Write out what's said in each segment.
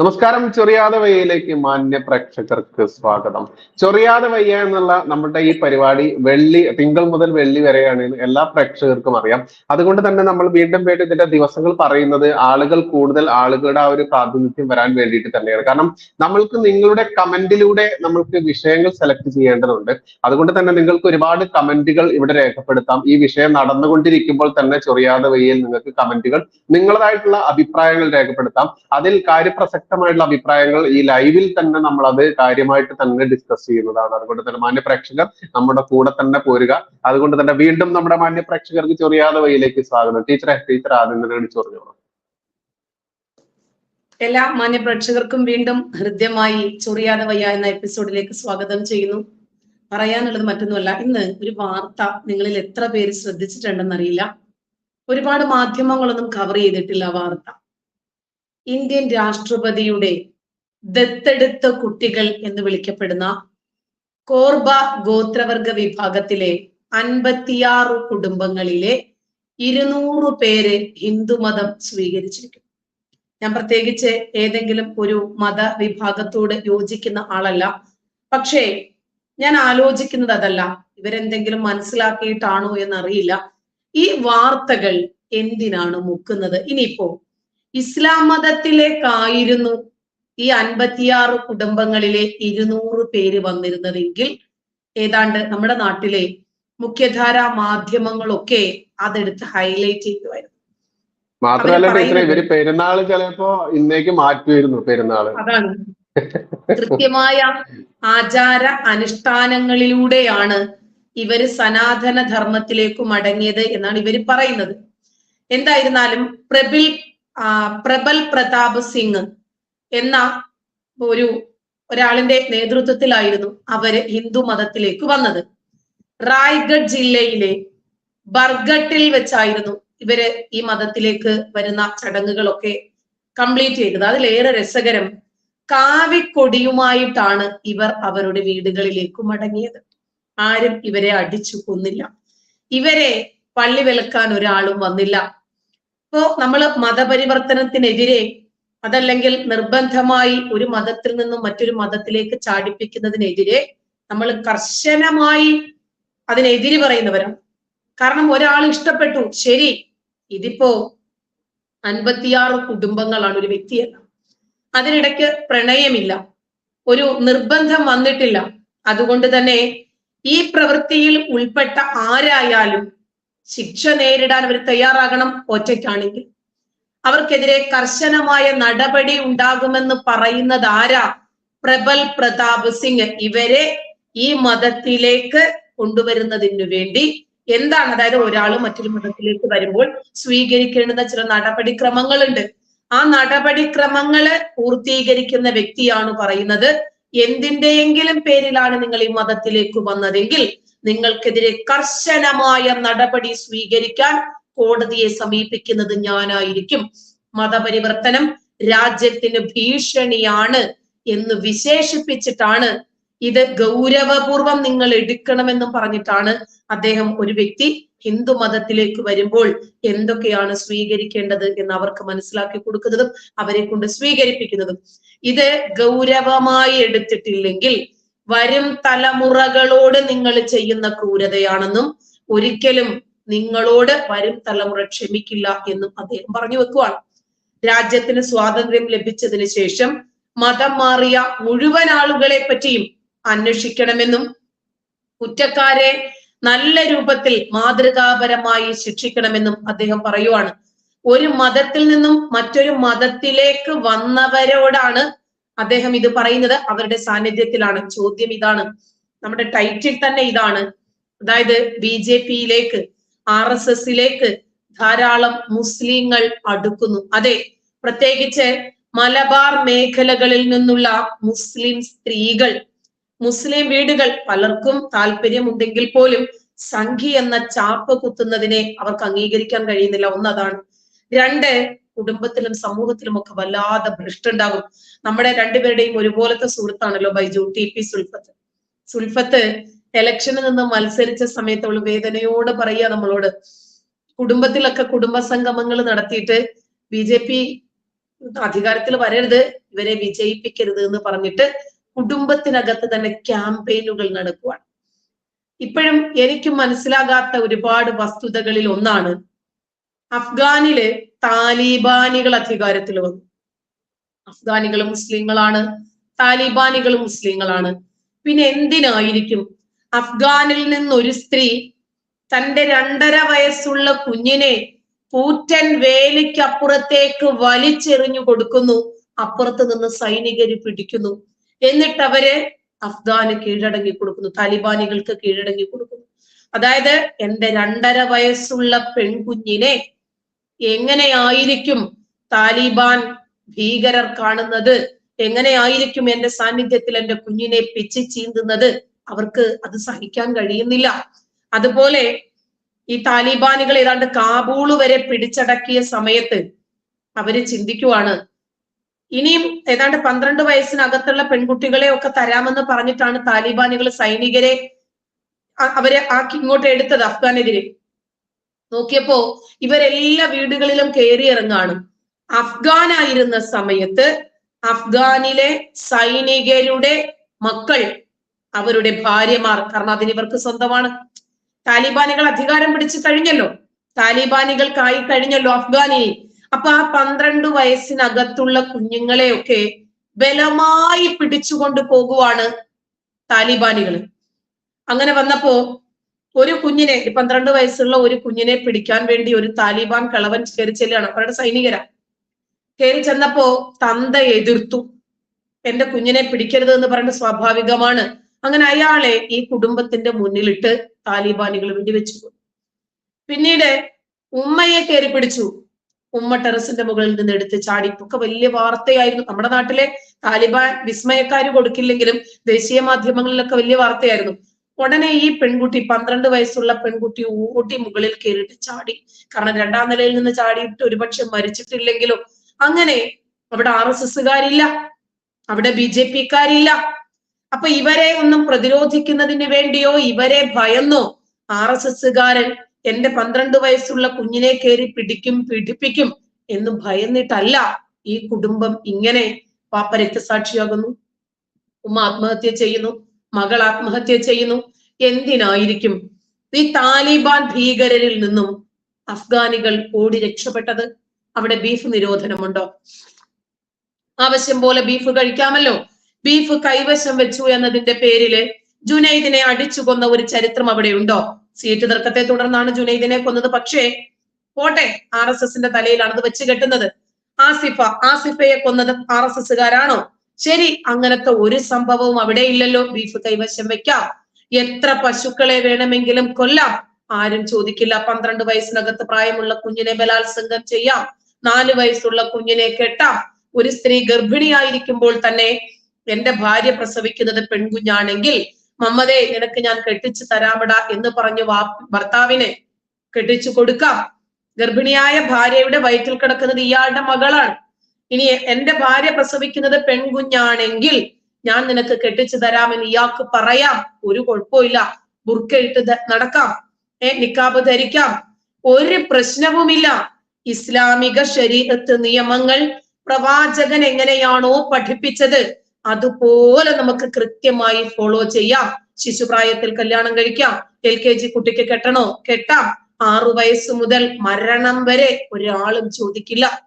നമസ്കാരം. ചൊറിയാതെ വയ്യയിലേക്ക് മാന്യ പ്രേക്ഷകർക്ക് സ്വാഗതം. ചൊറിയാതെ വയ്യ എന്നുള്ള നമ്മുടെ ഈ പരിപാടി വെള്ളി തിങ്കൾ മുതൽ വെള്ളി വരെയാണ് എല്ലാ പ്രേക്ഷകർക്കും അറിയാം. അതുകൊണ്ട് തന്നെ നമ്മൾ വീണ്ടും വീണ്ടും ഇതിന്റെ ദിവസങ്ങൾ പറയുന്നത് ആളുകൾ കൂടുതൽ ആളുകളുടെ ആ ഒരു പ്രാതിനിധ്യം വരാൻ വേണ്ടിയിട്ട് തന്നെയാണ്. കാരണം നമ്മൾക്ക് നിങ്ങളുടെ കമന്റിലൂടെ നമ്മൾക്ക് വിഷയങ്ങൾ സെലക്ട് ചെയ്യേണ്ടതുണ്ട്. അതുകൊണ്ട് തന്നെ നിങ്ങൾക്ക് ഒരുപാട് കമന്റുകൾ ഇവിടെ രേഖപ്പെടുത്താം. ഈ വിഷയം നടന്നുകൊണ്ടിരിക്കുമ്പോൾ തന്നെ ചൊറിയാതെ വയ്യയിൽ നിങ്ങൾക്ക് കമന്റുകൾ നിങ്ങളതായിട്ടുള്ള അഭിപ്രായങ്ങൾ രേഖപ്പെടുത്താം. അതിൽ കാര്യപ്രസക്തമായിട്ടുള്ള അഭിപ്രായങ്ങൾ ഈ ലൈവിൽ തന്നെ നമ്മൾ അത് കാര്യമായിട്ട് തന്നെ ഡിസ്കസ് ചെയ്യുന്നതാണ്. അതുകൊണ്ട് തന്നെ മാന്യ പ്രേക്ഷകർ നമ്മുടെ കൂടെ തന്നെ പോരുക. അതുകൊണ്ട് തന്നെ വീണ്ടും നമ്മുടെ മാന്യ പ്രേക്ഷകർക്ക് ചൊറിയാതെ വഴിയിലേക്ക് സ്വാഗതം. ടീച്ചറെ ടീച്ചർ ആദ്യം തന്നെ ചൊറിഞ്ഞോളൂ. എല്ലാ മാന്യ പ്രേക്ഷകർക്കും വീണ്ടും ഹൃദ്യമായി ചൊറിയാതെ വയ്യ എന്ന എപ്പിസോഡിലേക്ക് സ്വാഗതം ചെയ്യുന്നു. പറയാനുള്ളത് മറ്റൊന്നുമല്ല. ഇന്ന് ഒരു വാർത്ത നിങ്ങളിൽ എത്ര പേര് ശ്രദ്ധിച്ചിട്ടുണ്ടെന്നറിയില്ല. ഒരുപാട് മാധ്യമങ്ങളൊന്നും കവർ ചെയ്തിട്ടില്ല വാർത്ത. ഇന്ത്യൻ രാഷ്ട്രപതിയുടെ ദത്തെടുത്ത കുട്ടികൾ എന്ന് വിളിക്കപ്പെടുന്ന കോർബ ഗോത്രവർഗ വിഭാഗത്തിലെ അൻപത്തിയാറ് കുടുംബങ്ങളിലെ ഇരുന്നൂറ് പേര് ഹിന്ദുമതം സ്വീകരിച്ചിരിക്കുന്നു. ഞാൻ പ്രത്യേകിച്ച് ഏതെങ്കിലും ഒരു മത വിഭാഗത്തോട് യോജിക്കുന്ന ആളല്ല. പക്ഷേ ഞാൻ ആലോചിക്കുന്നത് അതല്ല. ഇവരെന്തെങ്കിലും മനസ്സിലാക്കിയിട്ടാണോ എന്നറിയില്ല. ഈ വാർത്തകൾ എന്തിനാണ് മുക്കുന്നത്? ഇനിയിപ്പോ ഇസ്ലാം മതത്തിലേക്കായിരുന്നു ഈ അൻപത്തിയാറ് കുടുംബങ്ങളിലെ ഇരുന്നൂറ് പേര് വന്നിരുന്നതെങ്കിൽ ഏതാണ്ട് നമ്മുടെ നാട്ടിലെ മുഖ്യധാര മാധ്യമങ്ങളൊക്കെ അതെടുത്ത് ഹൈലൈറ്റ് ചെയ്യുമായിരുന്നു. മാത്രമല്ല ടീച്ചറെ ഇവർ പെരുന്നാൾ ചിലപ്പോ ഇന്നേക്ക് മാറ്റുമായിരുന്നു പെരുന്നാൾ. അതാണ്. കൃത്യമായ ആചാര അനുഷ്ഠാനങ്ങളിലൂടെയാണ് ഇവർ സനാതന ധർമ്മത്തിലേക്ക് മടങ്ങിയത് എന്നാണ് ഇവർ പറയുന്നത്. എന്തായിരുന്നാലും പ്രബിൽ പ്രബൽ പ്രതാപ് സിംഗ് എന്ന ഒരു ഒരാളിന്റെ നേതൃത്വത്തിലായിരുന്നു അവർ ഹിന്ദു മതത്തിലേക്ക് വന്നത്. റായ്ഗഡ് ജില്ലയിലെ ബർഗട്ടിൽ വെച്ചായിരുന്നു ഇവർ ഈ മതത്തിലേക്ക് വരുന്ന ചടങ്ങുകളൊക്കെ കംപ്ലീറ്റ് ചെയ്തത്. അതിലേറെ രസകരം കാവിക്കൊടിയുമായിട്ടാണ് ഇവർ അവരുടെ വീടുകളിലേക്ക് മടങ്ങിയത്. ആരും ഇവരെ അടിച്ചു കൊന്നില്ല. ഇവരെ പള്ളി വിലക്കാൻ ഒരാളും വന്നില്ല. ഇപ്പോ നമ്മൾ മതപരിവർത്തനത്തിനെതിരെ അതല്ലെങ്കിൽ നിർബന്ധമായി ഒരു മതത്തിൽ നിന്നും മറ്റൊരു മതത്തിലേക്ക് ചാടിപ്പിക്കുന്നതിനെതിരെ നമ്മൾ കർശനമായി അതിനെതിര് പറയുന്നവരാണ്. കാരണം ഒരാൾ ഇഷ്ടപ്പെട്ടു ശരി ഇതിപ്പോ അൻപത്തിയാറ് കുടുംബങ്ങളാണ് ഒരു വ്യക്തിയല്ല അതിനിടയ്ക്ക് പ്രണയമില്ല ഒരു നിർബന്ധം വന്നിട്ടില്ല. അതുകൊണ്ട് തന്നെ ഈ പ്രവൃത്തിയിൽ ഉൾപ്പെട്ട ആരായാലും ശിക്ഷ നേരിടാൻ അവർ തയ്യാറാകണം ഒറ്റയ്ക്കാണെങ്കിൽ. അവർക്കെതിരെ കർശനമായ നടപടി ഉണ്ടാകുമെന്ന് പറയുന്നത് ആരാ? പ്രബൽ പ്രതാപ് സിംഗ്. ഇവരെ ഈ മതത്തിലേക്ക് കൊണ്ടുവരുന്നതിനു വേണ്ടി എന്താണ്? അതായത് ഒരാൾ മറ്റൊരു മതത്തിലേക്ക് വരുമ്പോൾ സ്വീകരിക്കേണ്ടുന്ന ചില നടപടിക്രമങ്ങളുണ്ട്. ആ നടപടിക്രമങ്ങൾ പൂർത്തീകരിക്കുന്ന വ്യക്തിയാണ് പറയുന്നത്. എന്തിന്റെയെങ്കിലും പേരിലാണ് നിങ്ങൾ ഈ മതത്തിലേക്ക് വന്നതെങ്കിൽ നിങ്ങൾക്കെതിരെ കർശനമായ നടപടി സ്വീകരിക്കാൻ കോടതിയെ സമീപിക്കുന്നത് ഞാനായിരിക്കും. മതപരിവർത്തനം രാജ്യത്തിന് ഭീഷണിയാണ് എന്ന് വിശേഷിപ്പിച്ചിട്ടാണ് ഇത് ഗൗരവപൂർവം നിങ്ങൾ എടുക്കണമെന്നും പറഞ്ഞിട്ടാണ് അദ്ദേഹം ഒരു വ്യക്തി ഹിന്ദു മതത്തിലേക്ക് വരുമ്പോൾ എന്തൊക്കെയാണ് സ്വീകരിക്കേണ്ടത് എന്ന് അവർക്ക് മനസ്സിലാക്കി കൊടുക്കുന്നതും അവരെ കൊണ്ട് സ്വീകരിപ്പിക്കുന്നതും. ഇത് ഗൗരവമായി എടുത്തിട്ടില്ലെങ്കിൽ വരും തലമുറകളോട് നിങ്ങൾ ചെയ്യുന്ന ക്രൂരതയാണെന്നും ഒരിക്കലും നിങ്ങളോട് വരും തലമുറ ക്ഷമിക്കില്ല എന്നും അദ്ദേഹം പറഞ്ഞു വെക്കുവാണ്. രാജ്യത്തിന് സ്വാതന്ത്ര്യം ലഭിച്ചതിന് ശേഷം മതം മാറിയ മുഴുവൻ ആളുകളെ പറ്റിയും അന്വേഷിക്കണമെന്നും കുറ്റക്കാരെ നല്ല രൂപത്തിൽ മാതൃകാപരമായി ശിക്ഷിക്കണമെന്നും അദ്ദേഹം പറയുവാണ്. ഒരു മതത്തിൽ നിന്നും മറ്റൊരു മതത്തിലേക്ക് വന്നവരോടാണ് അദ്ദേഹം ഇത് പറയുന്നത്. അവരുടെ സാന്നിധ്യത്തിലാണ്. ചോദ്യം ഇതാണ്. നമ്മുടെ ടൈറ്റിൽ തന്നെ ഇതാണ്. അതായത് ബി ജെ പിയിലേക്ക് ആർ എസ് എസിലേക്ക് ധാരാളം മുസ്ലിങ്ങൾ അടുക്കുന്നു. അതെ പ്രത്യേകിച്ച് മലബാർ മേഖലകളിൽ നിന്നുള്ള മുസ്ലിം സ്ത്രീകൾ മുസ്ലിം വീടുകൾ പലർക്കും താല്പര്യമുണ്ടെങ്കിൽ പോലും സംഘി എന്ന ചാപ്പ് കുത്തുന്നതിനെ അവർക്ക് അംഗീകരിക്കാൻ കഴിയുന്നില്ല. ഒന്നതാണ്. രണ്ട് കുടുംബത്തിലും സമൂഹത്തിലും ഒക്കെ വല്ലാതെ ഭ്രഷ്ടുണ്ടാകും. നമ്മുടെ രണ്ടുപേരുടെയും ഒരുപോലത്തെ സുഹൃത്താണല്ലോ ബൈജു. ടി. പി. സുൽഫത്ത്. സുൽഫത്ത് ഇലക്ഷനിൽ നിന്ന് മത്സരിച്ച സമയത്ത് അവൾ വേദനയോട് പറയുക നമ്മളോട്. കുടുംബത്തിലൊക്കെ കുടുംബ സംഗമങ്ങൾ നടത്തിയിട്ട് ബി ജെ പി അധികാരത്തിൽ വരരുത് ഇവരെ വിജയിപ്പിക്കരുത് എന്ന് പറഞ്ഞിട്ട് കുടുംബത്തിനകത്ത് തന്നെ ക്യാമ്പയിനുകൾ നടക്കുവാണ്. ഇപ്പോഴും എനിക്ക് മനസ്സിലാകാത്ത ഒരുപാട് വസ്തുതകളിൽ ഒന്നാണ് അഫ്ഗാനിൽ താലിബാനികൾ അധികാരത്തിൽ വന്നു. അഫ്ഗാനികൾ മുസ്ലിങ്ങളാണ് താലിബാനികൾ മുസ്ലിങ്ങളാണ്. പിന്നെ എന്തിനായിരിക്കും അഫ്ഗാനിൽ നിന്ന് ഒരു സ്ത്രീ തന്റെ രണ്ടര വയസ്സുള്ള കുഞ്ഞിനെ പൂറ്റൻ വേലിക്കപ്പുറത്തേക്ക് വലിച്ചെറിഞ്ഞു കൊടുക്കുന്നു അപ്പുറത്ത് നിന്ന് സൈനികര് പിടിക്കുന്നു എന്നിട്ട് അവരെ അഫ്ഗാന് കീഴടങ്ങി കൊടുക്കുന്നു. താലിബാനികൾക്ക് കീഴടങ്ങി കൊടുക്കുന്നു. അതായത് എന്റെ രണ്ടര വയസ്സുള്ള പെൺകുഞ്ഞിനെ എങ്ങനെയായിരിക്കും താലിബാൻ ഭീകരർ കാണുന്നത്? എങ്ങനെയായിരിക്കും എന്റെ സാന്നിധ്യത്തിൽ എന്റെ കുഞ്ഞിനെ പിച്ച് ചീന്തുന്നത്? അവർക്ക് അത് സഹിക്കാൻ കഴിയുന്നില്ല. അതുപോലെ ഈ താലിബാനികൾ ഏതാണ്ട് കാബൂൾ വരെ പിടിച്ചടക്കിയ സമയത്ത് അവർ ചിന്തിക്കുവാണ് ഇനിയും ഏതാണ്ട് പന്ത്രണ്ട് വയസ്സിനകത്തുള്ള പെൺകുട്ടികളെ ഒക്കെ തരാമെന്ന് പറഞ്ഞിട്ടാണ് താലിബാനികൾ സൈനികരെ അവരെ ആക്കി ഇങ്ങോട്ട് എടുത്തത് അഫ്ഗാനെതിരെ. നോക്കിയപ്പോ ഇവരെല്ലാ വീടുകളിലും കയറി ഇറങ്ങാണ്. അഫ്ഗാനായിരുന്ന സമയത്ത് അഫ്ഗാനിലെ സൈനികരുടെ മക്കൾ അവരുടെ ഭാര്യമാർ കാരണം അതിന് ഇവർക്ക് സ്വന്തമാണ്. താലിബാനികൾ അധികാരം പിടിച്ചു കഴിഞ്ഞല്ലോ. താലിബാനികൾക്കായി കഴിഞ്ഞല്ലോ അഫ്ഗാനി അപ്പൊ ആ പന്ത്രണ്ട് വയസ്സിനകത്തുള്ള കുഞ്ഞുങ്ങളെയൊക്കെ ബലമായി പിടിച്ചുകൊണ്ട് പോകുവാണ് താലിബാനികൾ അങ്ങനെ വന്നപ്പോ ഒരു കുഞ്ഞിനെ പന്ത്രണ്ട് വയസ്സുള്ള ഒരു കുഞ്ഞിനെ പിടിക്കാൻ വേണ്ടി ഒരു താലിബാൻ കളവൻ കയറി ചെല്ലുകയാണ്. അവരുടെ സൈനികരാ. കയറി ചെന്നപ്പോ തന്ത എതിർത്തു. എന്റെ കുഞ്ഞിനെ പിടിക്കരുത് എന്ന് പറയുന്നത് സ്വാഭാവികമാണ്. അങ്ങനെ അയാളെ ഈ കുടുംബത്തിന്റെ മുന്നിലിട്ട് താലിബാനികൾ വെടിവെച്ചു. പിന്നീട് ഉമ്മയെ കയറി പിടിച്ചു. ഉമ്മ ടെറസിന്റെ മുകളിൽ നിന്ന് എടുത്ത് ചാടി. ഒക്കെ വലിയ വാർത്തയായിരുന്നു. നമ്മുടെ നാട്ടിലെ താലിബാൻ വിസ്മയക്കാര് കൊടുക്കില്ലെങ്കിലും ദേശീയ മാധ്യമങ്ങളിലൊക്കെ വലിയ വാർത്തയായിരുന്നു. ഉടനെ ഈ പെൺകുട്ടി പന്ത്രണ്ട് വയസ്സുള്ള പെൺകുട്ടി ഊട്ടി മുകളിൽ കയറിയിട്ട് ചാടി. കാരണം രണ്ടാം നിലയിൽ നിന്ന് ചാടിയിട്ട് ഒരുപക്ഷെ മരിച്ചിട്ടില്ലെങ്കിലും അങ്ങനെ അവിടെ ആർ എസ് എസ്സുകാരില്ല. അവിടെ ബി ജെ പിക്കാരില്ല. അപ്പൊ ഇവരെ ഒന്നും പ്രതിരോധിക്കുന്നതിന് വേണ്ടിയോ ഇവരെ ഭയന്നോ ആർ എസ് എസ്സുകാരൻ എന്റെ പന്ത്രണ്ട് വയസ്സുള്ള കുഞ്ഞിനെ കയറി പിടിക്കും പീഡിപ്പിക്കും എന്ന് ഭയന്നിട്ടല്ല ഈ കുടുംബം ഇങ്ങനെ പാപ്പ രക്തസാക്ഷിയാകുന്നു ഉമ്മ ആത്മഹത്യ ചെയ്യുന്നു മകൾ ആത്മഹത്യ ചെയ്യുന്നു. എന്തിനായിരിക്കും ഈ താലിബാൻ ഭീകരരിൽ നിന്നും അഫ്ഗാനികൾ ഓടി രക്ഷപ്പെട്ടത്? അവിടെ ബീഫ് നിരോധനമുണ്ടോ? ആവശ്യം പോലെ ബീഫ് കഴിക്കാമല്ലോ. ബീഫ് കൈവശം വെച്ചു എന്നതിന്റെ പേരിൽ ജുനൈദിനെ അടിച്ചു കൊന്ന ഒരു ചരിത്രം അവിടെ ഉണ്ടോ? സീറ്റ് തർക്കത്തെ തുടർന്നാണ് ജുനൈദിനെ കൊന്നത്. പക്ഷേ പോട്ടെ ആർ എസ് എസിന്റെ തലയിലാണ് അത് വെച്ച് കെട്ടുന്നത്. ആസിഫ ആസിഫയെ കൊന്നത് ആർ എസ് എസ്സുകാരാണോ ശരി അങ്ങനത്തെ ഒരു സംഭവവും അവിടെ ഇല്ലല്ലോ. ബീഫ് കൈവശം വെക്കാം. എത്ര പശുക്കളെ വേണമെങ്കിലും കൊല്ലാം. ആരും ചോദിക്കില്ല. പന്ത്രണ്ട് വയസ്സിനകത്ത് പ്രായമുള്ള കുഞ്ഞിനെ ബലാത്സംഗം ചെയ്യാം. നാല് വയസ്സുള്ള കുഞ്ഞിനെ കെട്ടാം. ഒരു സ്ത്രീ ഗർഭിണിയായിരിക്കുമ്പോൾ തന്നെ എന്റെ ഭാര്യ പ്രസവിക്കുന്നത് പെൺകുഞ്ഞാണെങ്കിൽ മമ്മതേ നിനക്ക് ഞാൻ കെട്ടിച്ചു തരാമട എന്ന് പറഞ്ഞു വാ ഭർത്താവിനെ കെട്ടിച്ചു കൊടുക്കാം. ഗർഭിണിയായ ഭാര്യയുടെ വയറ്റിൽ കിടക്കുന്നത് ഇയാളുടെ മകളാണ്. ഇനി എന്റെ ഭാര്യ പ്രസവിക്കുന്നത് പെൺകുഞ്ഞാണെങ്കിൽ ഞാൻ നിനക്ക് കെട്ടിച്ചു തരാമെന്ന് ഇയാൾക്ക് പറയാം. ഒരു കുഴപ്പമില്ല ബുർക്കയിട്ട് നടക്കാം. ഏ നിക്കാബ് ധരിക്കാം. ഒരു പ്രശ്നവുമില്ല. ഇസ്ലാമിക ശരീരത്ത് നിയമങ്ങൾ പ്രവാചകൻ എങ്ങനെയാണോ പഠിപ്പിച്ചത്. അതുപോലെ നമുക്ക് കൃത്യമായി ഫോളോ ചെയ്യാം. ശിശുപ്രായത്തിൽ കല്യാണം കഴിക്കാം. എൽ കെ ജി കുട്ടിക്ക് കെട്ടണോ? കെട്ടാം. ആറു വയസ്സ് മുതൽ മരണം വരെ ഒരാളും ചോദിക്കില്ല.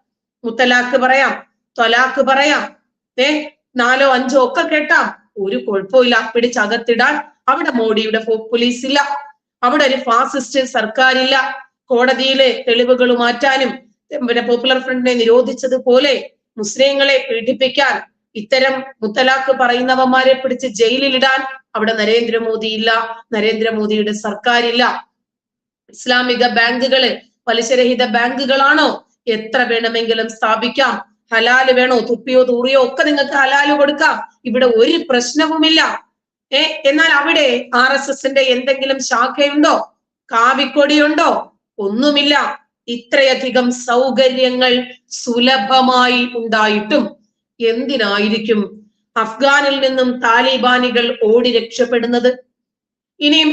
മുത്തലാക്ക് പറയാം. തൊലാക്ക് പറയാം. ഏ? നാലോ അഞ്ചോ ഒക്കെ കേട്ടാം. ഒരു കുഴപ്പമില്ല. പിടിച്ചകത്തിടാൻ അവിടെ മോഡിയുടെ പോലീസ് ഇല്ല അവിടെ ഒരു ഫാസിസ്റ്റ് സർക്കാരില്ല. കോടതിയിലെ തെളിവുകൾ മാറ്റാനും പിന്നെ പോപ്പുലർ ഫ്രണ്ടിനെ നിരോധിച്ചതുപോലെ മുസ്ലിങ്ങളെ പീഡിപ്പിക്കാൻ ഇത്തരം മുത്തലാഖ് പറയുന്നവന്മാരെ പിടിച്ച് ജയിലിലിടാൻ അവിടെ നരേന്ദ്രമോദി ഇല്ല നരേന്ദ്രമോദിയുടെ സർക്കാരില്ല. ഇസ്ലാമിക ബാങ്കുകൾ പലിശരഹിത ബാങ്കുകളാണോ? എത്ര വേണമെങ്കിലും സ്ഥാപിക്കാം. ഹലാൽ വേണോ? തുപ്പിയോ തൂറിയോ ഒക്കെ നിങ്ങൾക്ക് ഹലാൽ കൊടുക്കാം. ഇവിടെ ഒരു പ്രശ്നവുമില്ല. ഏ എന്നാൽ അവിടെ ആർ എസ് എസിന്റെ എന്തെങ്കിലും ശാഖയുണ്ടോ? കാവിക്കൊടിയുണ്ടോ? ഒന്നുമില്ല. ഇത്രയധികം സൗകര്യങ്ങൾ സുലഭമായി ഉണ്ടായിട്ടും എന്തിനായിരിക്കും അഫ്ഗാനിൽ നിന്നും താലിബാനികൾ ഓടി രക്ഷപ്പെടുന്നത്? ഇനിയും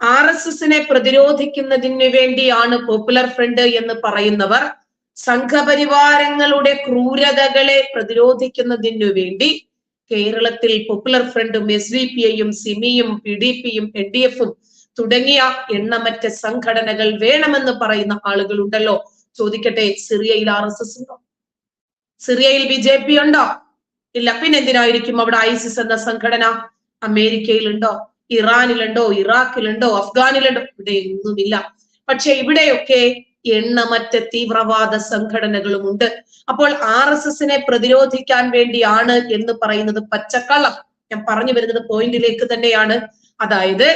ആർ എസ് എസിനെ പ്രതിരോധിക്കുന്നതിന് വേണ്ടിയാണ് പോപ്പുലർ ഫ്രണ്ട് എന്ന് പറയുന്നവർ സംഘപരിവാരങ്ങളുടെ ക്രൂരതകളെ പ്രതിരോധിക്കുന്നതിനു വേണ്ടി കേരളത്തിൽ പോപ്പുലർ ഫ്രണ്ടും എസ് ഡി പി ഐയും സിമിയും പി ഡി പിയും എൽ ഡി എഫും തുടങ്ങിയ എണ്ണമറ്റ സംഘടനകൾ വേണമെന്ന് പറയുന്ന ആളുകളുണ്ടല്ലോ. ചോദിക്കട്ടെ സിറിയയിൽ ആർ എസ് എസ് ഉണ്ടോ? സിറിയയിൽ ബി ജെ പി ഉണ്ടോ ഇല്ല. പിന്നെ എന്തിനായിരിക്കും അവിടെ ഐസിസ് എന്ന സംഘടന? അമേരിക്കയിലുണ്ടോ? ഇറാനിലുണ്ടോ? ഇറാഖിലുണ്ടോ? അഫ്ഗാനിലുണ്ടോ? ഇവിടെ ഒന്നുമില്ല. പക്ഷെ ഇവിടെയൊക്കെ എണ്ണമറ്റ തീവ്രവാദ സംഘടനകളും ഉണ്ട് അപ്പോൾ ആർ എസ് എസിനെ പ്രതിരോധിക്കാൻ വേണ്ടിയാണ് എന്ന് പറയുന്നത് പച്ചക്കള്ളം. ഞാൻ പറഞ്ഞു വരുന്നത് പോയിന്റിലേക്ക് തന്നെയാണ്. അതായത്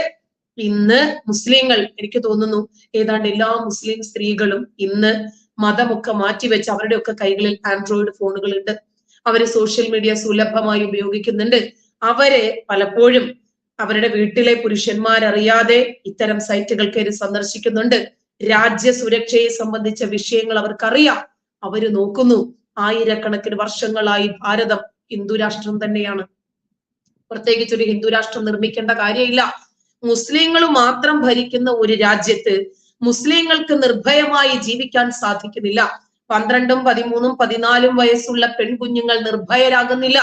ഇന്ന് മുസ്ലിങ്ങൾ എനിക്ക് തോന്നുന്നു ഏതാണ്ട് എല്ലാ മുസ്ലിം സ്ത്രീകളും ഇന്ന് മതമൊക്കെ മാറ്റിവെച്ച് അവരുടെയൊക്കെ കൈകളിൽ ആൻഡ്രോയിഡ് ഫോണുകൾ ഉണ്ട് അവർ സോഷ്യൽ മീഡിയ സുലഭമായി ഉപയോഗിക്കുന്നുണ്ട്. അവരെ പലപ്പോഴും അവരുടെ വീട്ടിലെ പുരുഷന്മാരറിയാതെ ഇത്തരം സൈറ്റുകൾ കയറി സന്ദർശിക്കുന്നുണ്ട്. രാജ്യ സുരക്ഷയെ സംബന്ധിച്ച വിഷയങ്ങൾ അവർക്കറിയാം. അവർ നോക്കുന്നു ആയിരക്കണക്കിന് വർഷങ്ങളായി ഭാരതം ഹിന്ദു രാഷ്ട്രം തന്നെയാണ്. പ്രത്യേകിച്ച് ഒരു ഹിന്ദു രാഷ്ട്രം നിർമ്മിക്കേണ്ട കാര്യമില്ല. മുസ്ലിങ്ങൾ മാത്രം ഭരിക്കുന്ന ഒരു രാജ്യത്ത് മുസ്ലിങ്ങൾക്ക് നിർഭയമായി ജീവിക്കാൻ സാധിക്കുന്നില്ല. പന്ത്രണ്ടും പതിമൂന്നും പതിനാലും വയസ്സുള്ള പെൺകുഞ്ഞുങ്ങൾ നിർഭയരാകുന്നില്ല.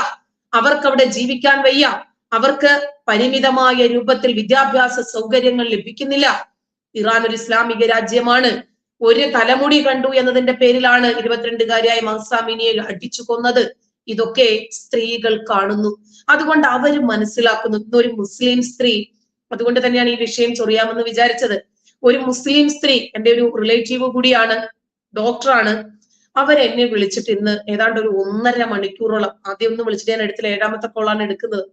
അവർക്ക് അവിടെ ജീവിക്കാൻ വയ്യ. അവർക്ക് പരിമിതമായ രൂപത്തിൽ വിദ്യാഭ്യാസ സൗകര്യങ്ങൾ ലഭിക്കുന്നില്ല. ഇറാൻ ഒരു ഇസ്ലാമിക രാജ്യമാണ്. ഒരു തലമുടി കണ്ടു എന്നതിന്റെ പേരിലാണ് ഇരുപത്തിരണ്ടുകാരിയായ മഹസാമിനിയെ അടിച്ചു കൊന്നത്. ഇതൊക്കെ സ്ത്രീകൾ കാണുന്നു. അതുകൊണ്ട് അവർ മനസ്സിലാക്കുന്നു. ഇന്നൊരു മുസ്ലിം സ്ത്രീ. അതുകൊണ്ട് തന്നെയാണ് ഈ വിഷയം ചൊറിയാമെന്ന് വിചാരിച്ചത്. ഒരു മുസ്ലിം സ്ത്രീ എന്റെ ഒരു റിലേറ്റീവ് കൂടിയാണ് ഡോക്ടറാണ് അവരെന്നെ വിളിച്ചിട്ട് ഇന്ന് ഏതാണ്ട് ഒരു ഒന്നര മണിക്കൂറോളം ആദ്യം ഒന്ന് വിളിച്ചിട്ട് ഞാൻ എടുത്തില്ല ഏഴാമത്തെ കോളാണ് എടുക്കുന്നത്.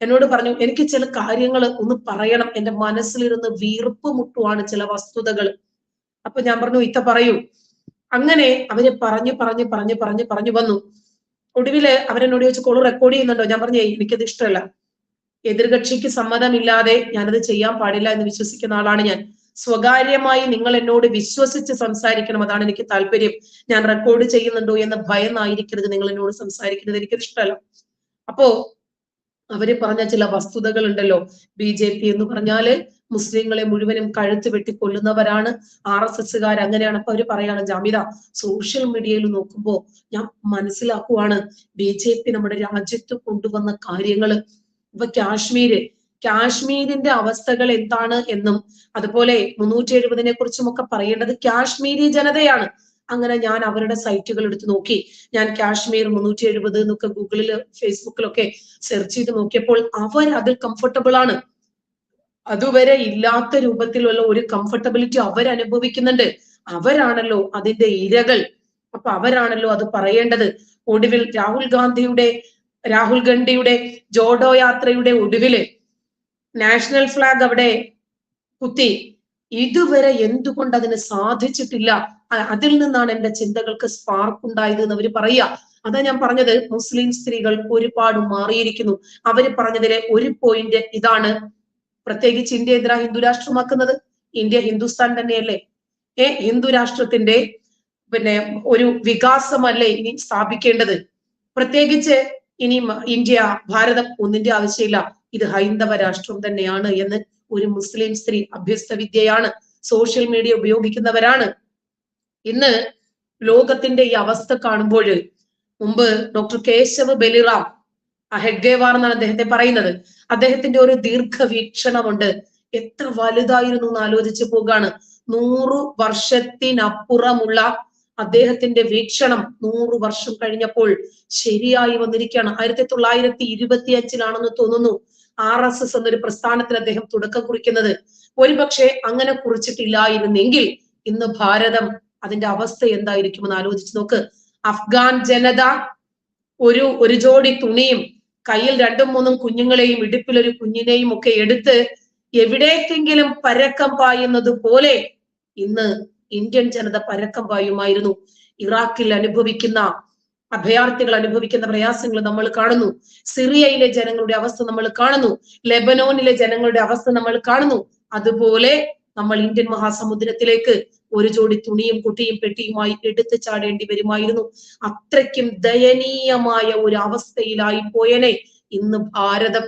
എന്നോട് പറഞ്ഞു എനിക്ക് ചില കാര്യങ്ങൾ ഒന്ന് പറയണം. എന്റെ മനസ്സിലിരുന്ന് വീർപ്പ് മുട്ടുവാണ് ചില വസ്തുതകൾ. അപ്പൊ ഞാൻ പറഞ്ഞു ഇത്ത പറയൂ. അങ്ങനെ അവർ പറഞ്ഞു പറഞ്ഞു പറഞ്ഞു പറഞ്ഞു പറഞ്ഞു വന്നു. ഒടുവിൽ അവരെന്നോട് ചോദിച്ചു കോൾ റെക്കോർഡ് ചെയ്യുന്നുണ്ടോ? ഞാൻ പറഞ്ഞു "ഏയ്, എനിക്കത് ഇഷ്ടമല്ല. എതിർകക്ഷിക്ക് സമ്മതമില്ലാതെ ഞാനത് ചെയ്യാൻ പാടില്ല എന്ന് വിശ്വസിക്കുന്ന ആളാണ് ഞാൻ. സ്വകാര്യമായി നിങ്ങൾ എന്നോട് വിശ്വസിച്ച് സംസാരിക്കണം. അതാണ് എനിക്ക് താല്പര്യം. ഞാൻ റെക്കോർഡ് ചെയ്യുന്നുണ്ടോ എന്ന ഭയന്നായിരിക്കരുത്. നിങ്ങൾ എന്നോട് സംസാരിക്കുന്നത് എനിക്കത് ഇഷ്ടമല്ല. അപ്പോ അവർ പറഞ്ഞ ചില വസ്തുതകൾ ഉണ്ടല്ലോ. ബി ജെ പി എന്ന് പറഞ്ഞാൽ മുസ്ലിങ്ങളെ മുഴുവനും കഴുത്ത് വെട്ടി കൊല്ലുന്നവരാണ്. ആർ എസ് എസ്സുകാർ അങ്ങനെയാണ്. അപ്പൊ അവർ പറയാണ് ജാമിത സോഷ്യൽ മീഡിയയിൽ നോക്കുമ്പോ ഞാൻ മനസ്സിലാക്കുവാണ് ബി ജെ പി നമ്മുടെ രാജ്യത്ത് കൊണ്ടുവന്ന കാര്യങ്ങൾ. ഇപ്പൊ കാശ്മീര് കാശ്മീരിന്റെ അവസ്ഥകൾ എന്താണ് എന്നും അതുപോലെ മുന്നൂറ്റി എഴുപതിനെ കുറിച്ചും ഒക്കെ പറയേണ്ടത് കാശ്മീരി ജനതയാണ്. അങ്ങനെ ഞാൻ അവരുടെ സൈറ്റുകൾ എടുത്ത് നോക്കി. ഞാൻ കാശ്മീർ മുന്നൂറ്റി എഴുപത് എന്നൊക്കെ ഗൂഗിളിൽ ഫേസ്ബുക്കിലൊക്കെ സെർച്ച് ചെയ്ത് നോക്കിയപ്പോൾ അവർ അതിൽ കംഫർട്ടബിൾ ആണ്. അതുവരെ ഇല്ലാത്ത രൂപത്തിലുള്ള ഒരു കംഫർട്ടബിലിറ്റി അവർ അനുഭവിക്കുന്നുണ്ട്. അവരാണല്ലോ അതിന്റെ ഇരകൾ. അപ്പൊ അവരാണല്ലോ അത് പറയേണ്ടത്. ഒടുവിൽ രാഹുൽ ഗാന്ധിയുടെ രാഹുൽ ഗാന്ധിയുടെ ജോഡോ യാത്രയുടെ ഒടുവിൽ നാഷണൽ ഫ്ലാഗ് അവിടെ കുത്തി. ഇതുവരെ എന്തുകൊണ്ട് അതിന് സാധിച്ചിട്ടില്ല അതിൽ നിന്നാണ് എന്റെ ചിന്തകൾക്ക് സ്പാർക്ക് ഉണ്ടായത് എന്ന് അവർ പറയുക. അതാ ഞാൻ പറഞ്ഞത് മുസ്ലിം സ്ത്രീകൾ ഒരുപാട് മാറിയിരിക്കുന്നു. അവർ പറഞ്ഞതിലെ ഒരു പോയിന്റ് ഇതാണ് പ്രത്യേകിച്ച് ഇന്ത്യ എന്തിനാ ഹിന്ദു രാഷ്ട്രമാക്കുന്നത്. ഇന്ത്യ ഹിന്ദുസ്ഥാൻ തന്നെയല്ലേ? ഏ ഹിന്ദു രാഷ്ട്രത്തിന്റെ പിന്നെ ഒരു വികാസമല്ലേ ഇനി സ്ഥാപിക്കേണ്ടത്? പ്രത്യേകിച്ച് ഇനി ഇന്ത്യ ഭാരതം ഒന്നിന്റെ ആവശ്യമില്ല. ഇത് ഹൈന്ദവ രാഷ്ട്രം തന്നെയാണ് എന്ന് ഒരു മുസ്ലിം സ്ത്രീ അഭ്യസ്ത വിദ്യയാണ്. സോഷ്യൽ മീഡിയ ഉപയോഗിക്കുന്നവരാണ്. ഇന്ന് ലോകത്തിന്റെ ഈ അവസ്ഥ കാണുമ്പോൾ മുമ്പ് ഡോക്ടർ കേശവ് ബലിറാം ഹെഡ്ഗേവാർ എന്നാണ് അദ്ദേഹത്തെ പറയുന്നത്. അദ്ദേഹത്തിന്റെ ഒരു ദീർഘവീക്ഷണമുണ്ട്. എത്ര വലുതായിരുന്നു എന്ന് ആലോചിച്ച് പോകാണ് നൂറു വർഷത്തിനപ്പുറമുള്ള അദ്ദേഹത്തിന്റെ വീക്ഷണം നൂറു വർഷം കഴിഞ്ഞപ്പോൾ ശരിയായി വന്നിരിക്കുകയാണ്. ആയിരത്തി തൊള്ളായിരത്തി ഇരുപത്തി അഞ്ചിലാണെന്ന് തോന്നുന്നു. ആർ എസ് എസ് എന്നൊരു പ്രസ്ഥാനത്തിന് അദ്ദേഹം തുടക്കം കുറിക്കുന്നത്. ഒരുപക്ഷെ അങ്ങനെ കുറിച്ചിട്ടില്ലായിരുന്നെങ്കിൽ ഇന്ന് ഭാരതം അതിന്റെ അവസ്ഥ എന്തായിരിക്കുമെന്ന് ആലോചിച്ച് നോക്ക്. അഫ്ഗാൻ ജനത ഒരു ഒരു ജോഡി തുണിയും കയ്യിൽ രണ്ടും മൂന്നും കുഞ്ഞുങ്ങളെയും ഇടുപ്പിൽ ഒരു കുഞ്ഞിനെയും ഒക്കെ എടുത്ത് എവിടേക്കെങ്കിലും പരക്കം പായുന്നത് പോലെ ഇന്ന് ഇന്ത്യൻ ജനത പരക്കം പായുമായിരുന്നു. ഇറാഖിൽ അനുഭവിക്കുന്ന അഭയാർത്ഥികൾ അനുഭവിക്കുന്ന പ്രയാസങ്ങൾ നമ്മൾ കാണുന്നു. സിറിയയിലെ ജനങ്ങളുടെ അവസ്ഥ നമ്മൾ കാണുന്നു. ലെബനോനിലെ ജനങ്ങളുടെ അവസ്ഥ നമ്മൾ കാണുന്നു. അതുപോലെ നമ്മൾ ഇന്ത്യൻ മഹാസമുദ്രത്തിലേക്ക് ഒരു ജോഡി തുണിയും കുട്ടിയും പെട്ടിയുമായി എടുത്തു ചാടേണ്ടി വരുമായിരുന്നു. അത്രയ്ക്കും ദയനീയമായ ഒരു അവസ്ഥയിലായി പോയനെ ഇന്ന് ഭാരതം.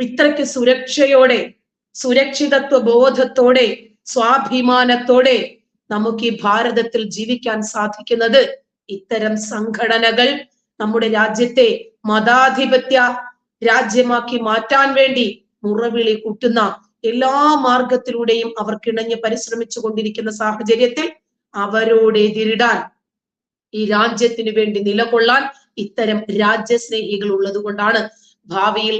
ഇത്രയ്ക്ക് സുരക്ഷയോടെ സുരക്ഷിതത്വ ബോധത്തോടെ സ്വാഭിമാനത്തോടെ നമുക്ക് ഈ ഭാരതത്തിൽ ജീവിക്കാൻ സാധിക്കുന്നത് ഇത്തരം സംഘടനകൾ നമ്മുടെ രാജ്യത്തെ മതാധിപത്യ രാജ്യമാക്കി മാറ്റാൻ വേണ്ടി മുറവിളി കൂട്ടുന്ന എല്ലാ മാർഗത്തിലൂടെയും അവർ കിണഞ്ഞ് പരിശ്രമിച്ചു കൊണ്ടിരിക്കുന്ന സാഹചര്യത്തിൽ അവരോട് എതിരിടാൻ ഈ രാജ്യത്തിന് വേണ്ടി നിലകൊള്ളാൻ ഇത്തരം രാജ്യസ്നേഹികൾ ഉള്ളത് കൊണ്ടാണ് ഭാവിയിൽ